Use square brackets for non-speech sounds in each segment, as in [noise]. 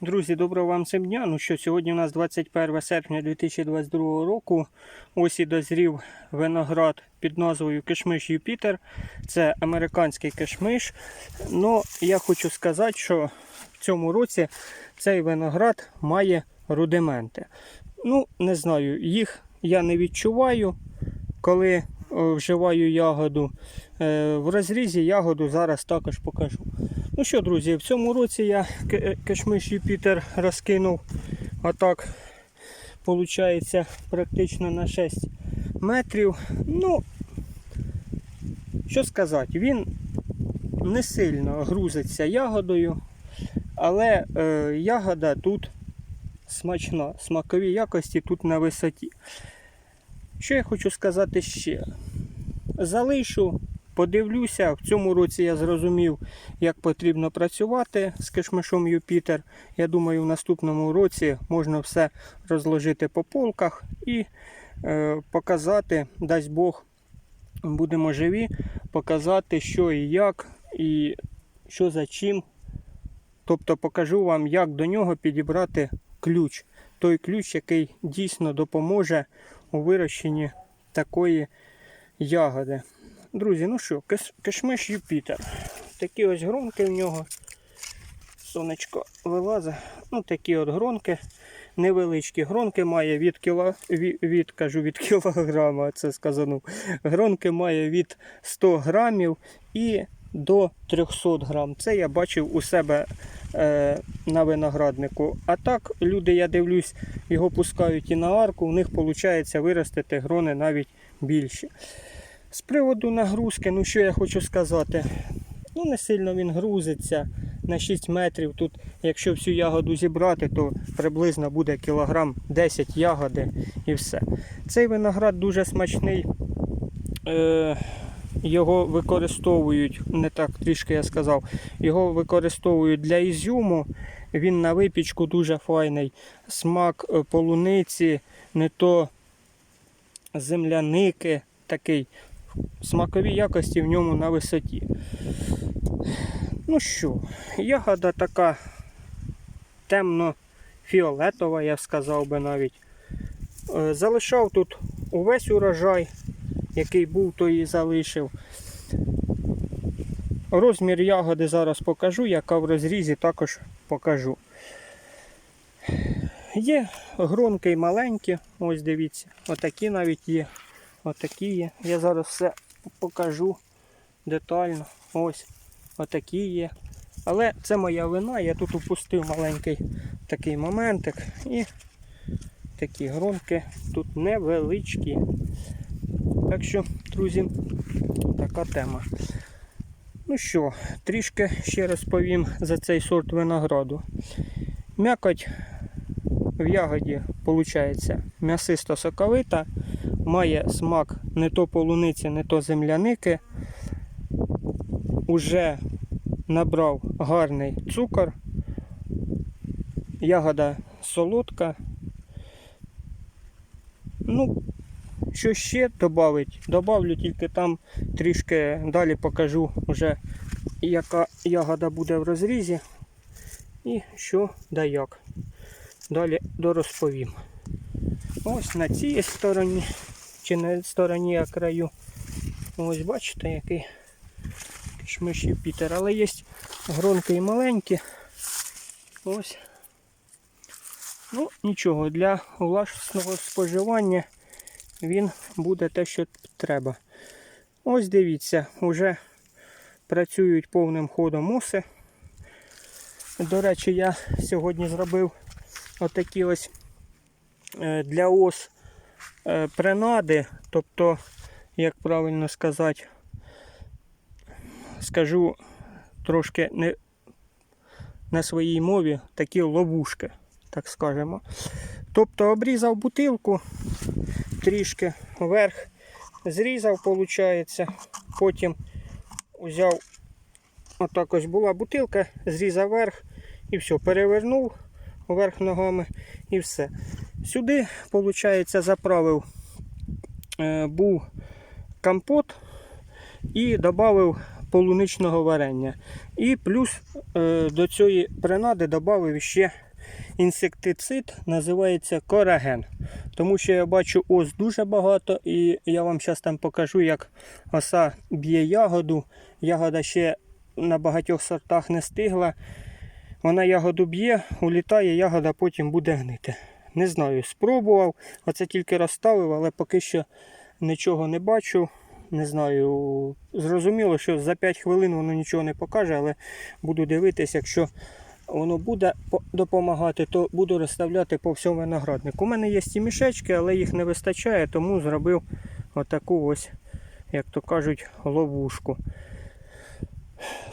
Друзі, доброго вам цим дня. Ну що, сьогодні у нас 21 серпня 2022 року. Ось і дозрів виноград під назвою Кишмиш Юпітер. Це американський кишмиш. Ну, я хочу сказати, що в цьому році цей виноград має рудименти. Ну, не знаю, їх я не відчуваю, коли е, вживаю ягоду. Е, В розрізі ягоду зараз також покажу. Ну що, друзі, в цьому році я к- кишмиш Юпітер розкинув отак, виходить, практично на 6 метрів. Ну, що сказати, він не сильно грузиться ягодою, але е, ягода тут смачна, смакові якості тут на висоті. Що я хочу сказати ще? Залишу Подивлюся, в цьому році я зрозумів, як потрібно працювати з кишмишом Юпітер. Я думаю, в наступному році можна все розложити по полках і е, показати, дасть Бог, будемо живі, показати, що і як, і що за чим. Тобто покажу вам, як до нього підібрати ключ. Той ключ, який дійсно допоможе у вирощенні такої ягоди. Друзі, ну що, киш- кишмиш Юпітер. Такі ось гронки в нього. Сонечко вилазить. Ну, такі от гронки. Невеличкі гронки має від кіло, від, від, кажу, від кілограма, це сказано. Гронки має від 100 грамів і до 300 грам. Це я бачив у себе е, на винограднику. А так, люди, я дивлюсь, його пускають і на арку, у них виходить виростити грони навіть більші. З приводу нагрузки, ну що я хочу сказати. Ну, не сильно він грузиться на 6 метрів. Тут, якщо всю ягоду зібрати, то приблизно буде кілограм 10 ягоди і все. Цей виноград дуже смачний. Е, його використовують, не так трішки я сказав, його використовують для ізюму. Він на випічку дуже файний. Смак е, полуниці, не то земляники такий смакові якості в ньому на висоті. Ну що, ягода така темно-фіолетова, я сказав би навіть. Е, Залишав тут увесь урожай, який був, то і залишив. Розмір ягоди зараз покажу, яка в розрізі також покажу. Є гронки маленькі, ось дивіться, отакі навіть є. Отакі є. Я зараз все покажу детально. Ось отакі є. Але це моя вина, я тут упустив маленький такий моментик. І такі гронки тут невеличкі. Так що, друзі, така тема. Ну що, трішки ще розповім за цей сорт винограду. М'якоть в ягоді виходить м'ясисто соковита, має смак не то полуниці, не то земляники. Уже набрав гарний цукор. Ягода солодка. Ну, що ще додавить? Добавлю тільки там трішки далі покажу вже, яка ягода буде в розрізі і що да як. Далі дорозповім. Ось на цій стороні, чи на стороні а краю. Ось бачите, який кишмиш Юпітер. Але є гронки і маленькі. Ось. Ну, нічого, для власного споживання він буде те, що треба. Ось дивіться, вже працюють повним ходом оси. До речі, я сьогодні зробив отакі ось е, для ос е, принади, тобто, як правильно сказати, скажу трошки не на своїй мові такі ловушки, так скажемо. Тобто обрізав бутилку трішки вверх, зрізав, виходить, потім взяв, отак ось була бутилка, зрізав вверх і все, перевернув вверх ногами і все. Сюди, виходить, заправив е, був компот і додав полуничного варення. І плюс е, до цієї принади додав ще інсектицид називається кораген. Тому що я бачу ос дуже багато, і я вам зараз там покажу, як оса б'є ягоду. Ягода ще на багатьох сортах не стигла. Вона ягоду б'є, улітає, ягода потім буде гнити. Не знаю, спробував. Оце тільки розставив, але поки що нічого не бачу. Не знаю. Зрозуміло, що за 5 хвилин воно нічого не покаже, але буду дивитися, якщо воно буде допомагати, то буду розставляти по всьому винограднику. У мене є ці мішечки, але їх не вистачає, тому зробив отаку ось, як то кажуть, ловушку.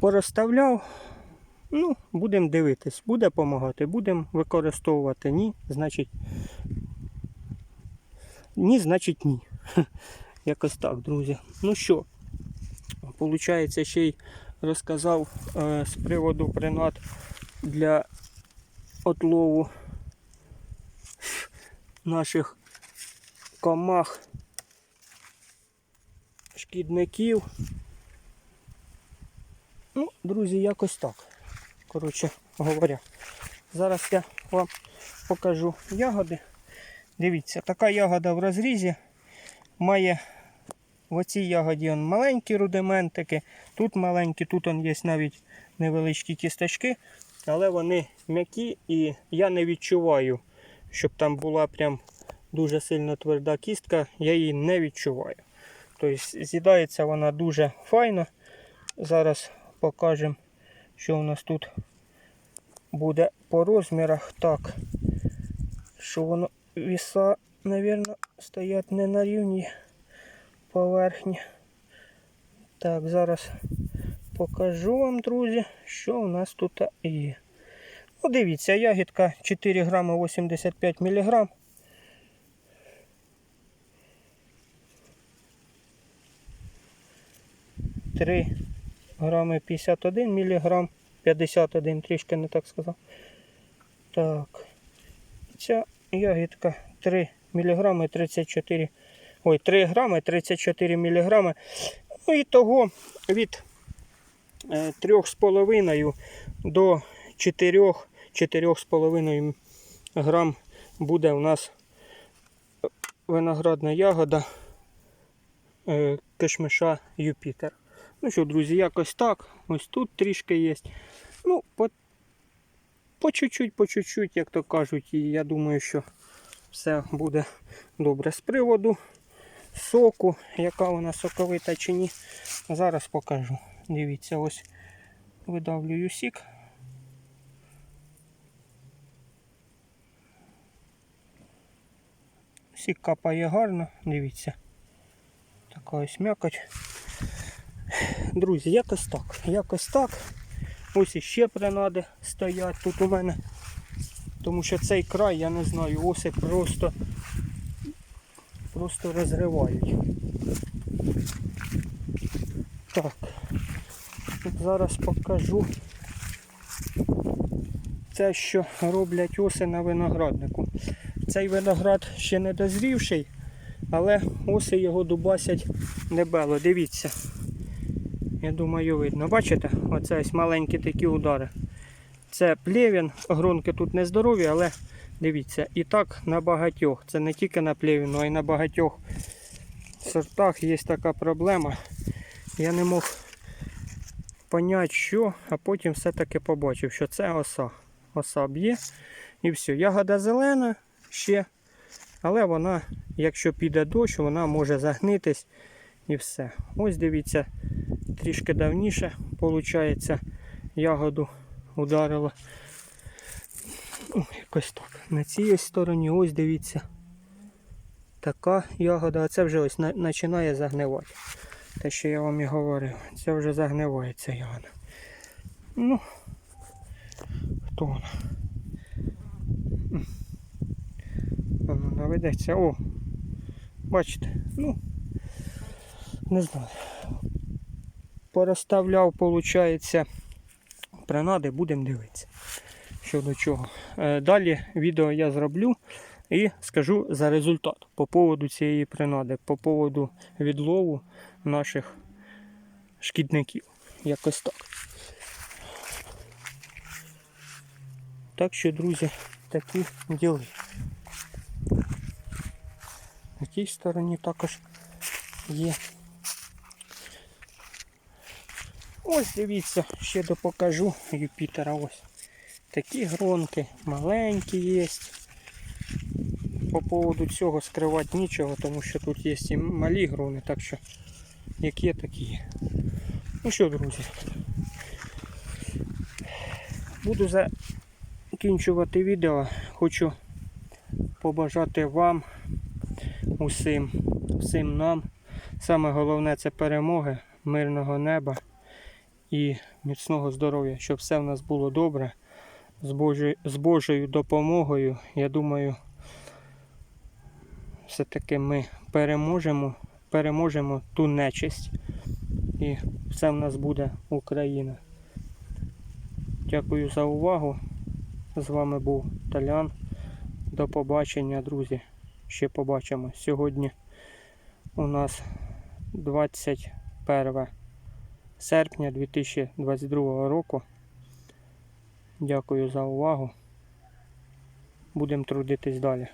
Порозставляв. Ну, будемо дивитись, буде допомагати, будемо використовувати. Ні, значить. Ні, значить ні. [laughs] Якось так, друзі. Ну що, Получається, ще й розказав е, з приводу принад для отлову наших комах, шкідників. Ну, друзі, якось так. Коротше говоря. Зараз я вам покажу ягоди. Дивіться, така ягода в розрізі має в оцій ягоді он маленькі рудиментики, тут маленькі, тут он є навіть невеличкі кісточки, але вони м'які і я не відчуваю, щоб там була прям дуже сильно тверда кістка, я її не відчуваю. Тобто з'їдається вона дуже файно. Зараз покажемо, що у нас тут буде по розмірах. Так, що воно віса, мабуть, стоять не на рівні поверхні. Так, зараз покажу вам, друзі, що у нас тут є. Ну, дивіться, ягідка 4 грами 85 мг. Три грами 51 мг. 51, трішки не так сказав. Так. Ця ягідка 3 мг 34 Ой, 3 грами 34 мг. Ну і того від е, 3,5 до 4 4,5 грам буде у нас виноградна ягода е, кишмиша Юпітер. Ну що, друзі, якось так. Ось тут трішки є. Ну, по, по чуть-чуть, по чуть-чуть, як то кажуть, і я думаю, що все буде добре з приводу соку, яка вона соковита чи ні. Зараз покажу. Дивіться, ось видавлюю сік. Сік капає гарно, дивіться. Така ось м'якоть. Друзі, якось так. Якось так. Ось іще принади стоять тут у мене. Тому що цей край, я не знаю, оси просто просто розривають. Так, зараз покажу це, що роблять оси на винограднику. Цей виноград ще не дозрівший, але оси його дубасять небело. Дивіться. Я думаю, видно. Бачите? Оце ось маленькі такі удари. Це плевін, гронки тут нездорові, але Дивіться, і так на багатьох. Це не тільки на плевіну, а й на багатьох сортах є така проблема. Я не мог поняти, що, а потім все-таки побачив, що це оса. Оса б'є. І все. Ягода зелена ще. Але вона, якщо піде дощ, вона може загнитись і все. Ось дивіться, трішки давніше, виходить, ягоду ударило. Якось так. На цій ось стороні, ось дивіться. Така ягода, а це вже ось на- починає загнивати. Те, що я вам і говорив. Це вже загниває ця ягода. Ну, хто вона? Воно наведеться. О! Бачите? Ну, не знаю. Порозставляв, виходить, принади, будемо дивитися що до чого. Е, Далі відео я зроблю і скажу за результат по поводу цієї принади, по поводу відлову наших шкідників. Якось так. Так що, друзі, такі діли. На тій стороні також є. Ось дивіться, ще допокажу Юпітера. Ось. Такі гронки, маленькі є. По поводу цього скривати нічого, тому що тут є і малі грони, так що як є, так є. Ну що, друзі, буду закінчувати відео. Хочу побажати вам усім, всім нам. Саме головне це перемоги, мирного неба і міцного здоров'я, щоб все в нас було добре. З, Божою, з Божою допомогою, я думаю, все-таки ми переможемо, переможемо ту нечисть. І все в нас буде Україна. Дякую за увагу. З вами був Талян. До побачення, друзі. Ще побачимо. Сьогодні у нас 21 серпня 2022 року. Дякую за увагу. Будемо трудитись далі.